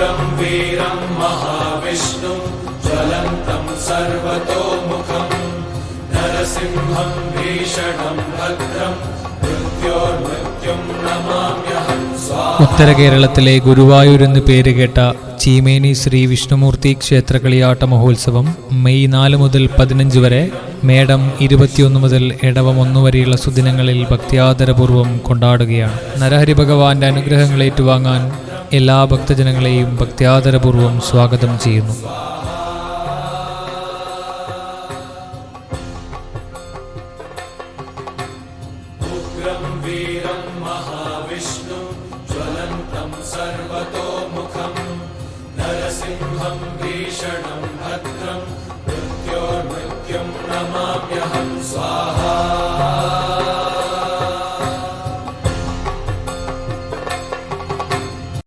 उग्रं वीरं महाविष्णुं ज्वलन्तं सर्वतोमुखम् नरसिंहं भीषणं भद्रं मृत्योर्मृत्युं नमाम्यहं स्वाहा ഉത്തര കേരളത്തിലെ ഗുരുവായൂർ എന്ന് പേരുകേട്ട ചീമേനി ശ്രീ വിഷ്ണുമൂർത്തി ക്ഷേത്ര കളിയാട്ട മഹോത്സവം മെയ് നാല് മുതൽ പതിനഞ്ച് വരെ മേടം ഇരുപത്തിയൊന്ന് മുതൽ ഇടവം ഒന്ന് വരെയുള്ള സുദിനങ്ങളിൽ ഭക്തിയാദരപൂർവ്വം കൊണ്ടാടുകയാണ് നരഹരി ഭഗവാന്റെ അനുഗ്രഹങ്ങൾ ഏറ്റുവാങ്ങാൻ എല്ലാ ഭക്തജനങ്ങളെയും ഭക്ത്യാദരപൂർവം സ്വാഗതം ചെയ്യുന്നു. ഭീഷണം ഭദ്രം മൃത്യോർമൃത്യം നമാമ്യഹം സ്വാഹ.